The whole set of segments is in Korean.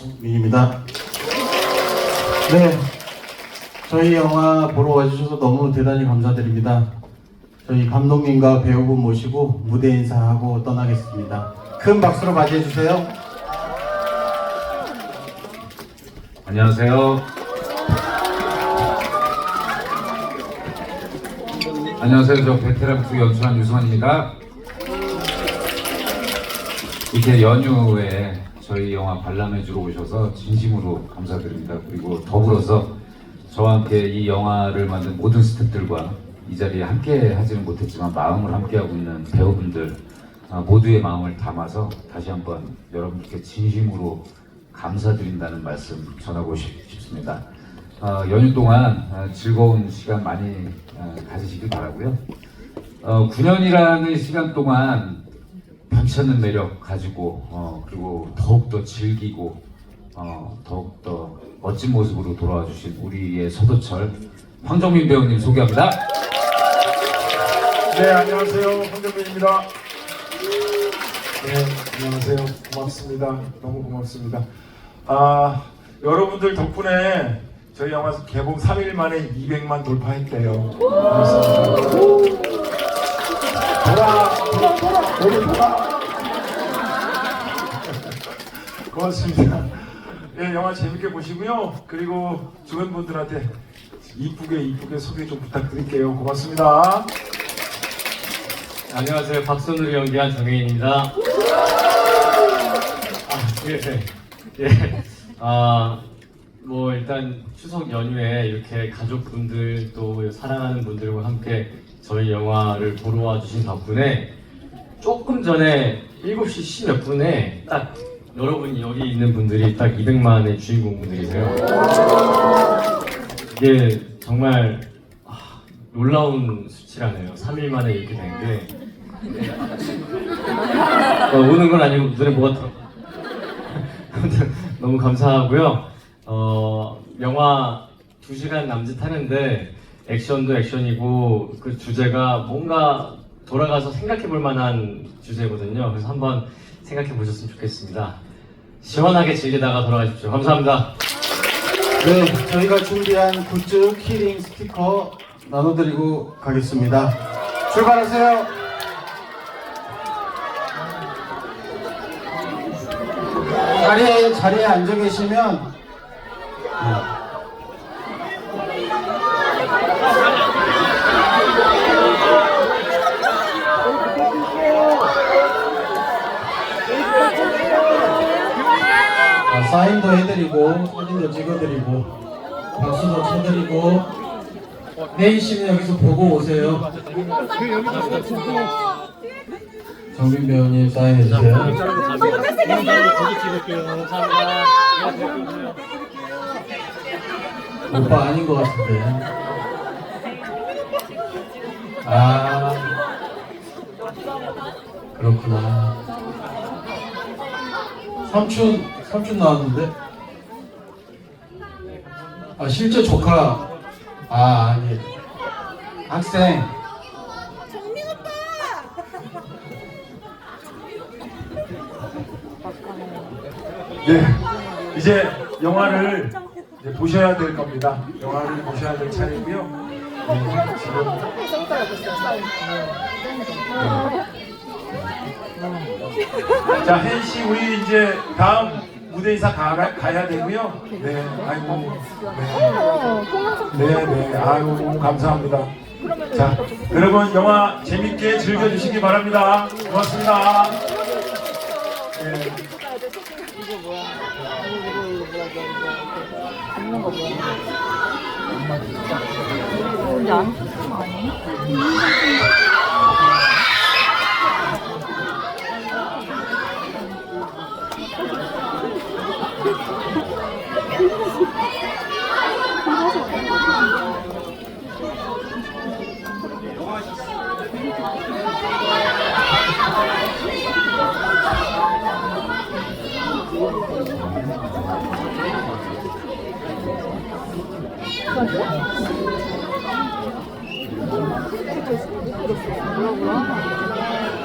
박수민입니다. 네, 저희 영화 보러 와주셔서 너무 대단히 감사드립니다. 저희 감독님과 배우분 모시고 무대 인사하고 떠나겠습니다. 큰 박수로 맞이해 주세요. 안녕하세요. 안녕하세요. 저 베테랑 부 연출한 유승환입니다. 이렇게 연휴에 저희 영화 관람해 주러 오셔서 진심으로 감사드립니다. 그리고 더불어서 저와 함께 이 영화를 만든 모든 스태프들과 이 자리에 함께 하지는 못했지만 마음을 함께 하고 있는 배우분들 아, 모두의 마음을 담아서 다시 한번 여러분께 진심으로 감사드린다는 말씀 전하고 싶- 싶습니다. 어, 연휴 동안 어, 즐거운 시간 많이 어, 가지시길 바라고요. 어, 9년이라는 시간 동안 변치 않는 매력 가지고 어, 그리고 더욱더 즐기고 어, 더욱더 멋진 모습으로 돌아와 주신 우리의 서도철 황정민 배우님 소개합니다. 네, 안녕하세요. 황정민입니다. 네, 안녕하세요. 고맙습니다. 너무 고맙습니다. 아, 여러분들 덕분에 저희 영화 개봉 3일 만에 200만 돌파했대요. 고맙습니다. 돌아, 고맙습니다. 예, 영화 재밌게 보시고요. 그리고 주변 분들한테 이쁘게 이쁘게 소개 좀 부탁드릴게요. 고맙습니다. 안녕하세요. 박선우를 연기한 정혜인입니다. 아, 예, 예. 아, 뭐 일단 추석 연휴에 이렇게 가족분들 또 사랑하는 분들과 함께 저희 영화를 보러 와주신 덕분에 조금 전에 7시 10몇 분에 딱 여러분 여기 있는 분들이 딱 200만의 주인공분들이세요. 이게 정말 아, 놀라운 수치라네요. 3일 만에 이렇게 된 게. 어, 우는 건 아니고 눈에 뭐가 들어. 너무 감사하고요. 어, 영화 2시간 남짓 하는데 액션도 액션이고 그 주제가 뭔가 돌아가서 생각해 볼 만한 주제거든요. 그래서 한번 생각해 보셨으면 좋겠습니다. 시원하게 즐기다가 돌아가십시오. 감사합니다. 네, 저희가 준비한 굿즈, 키링, 스티커 나눠드리고 가겠습니다. 출발하세요. 자리에 자리에 앉아 계시면 네. 사인도 해드리고 사진도 찍어드리고 박수도 쳐드리고 내일 씨는 여기서 보고 오세요. 정민 배우님 사인해 주세요. 오빠 아닌 것 같은데. 아 그렇구나. 삼촌 삼촌 나왔는데. 아 실제 조카. 아 아니. 학생. 정민 오빠! 네, 이제 영화를 이제 보셔야 될 겁니다. 영화를 보셔야 될 차례고요. 네, 지금 네. 자, 혜인 씨, 우리 이제 다음 무대 인사 가, 가야 되고요. 네, 아이고, 네, 네, 네, 아이고 너무 감사합니다. 자, 여러분 영화 재밌게 즐겨주시기 바랍니다. 고맙습니다. 네.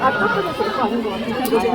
아까 그거 아닌 것 같은데.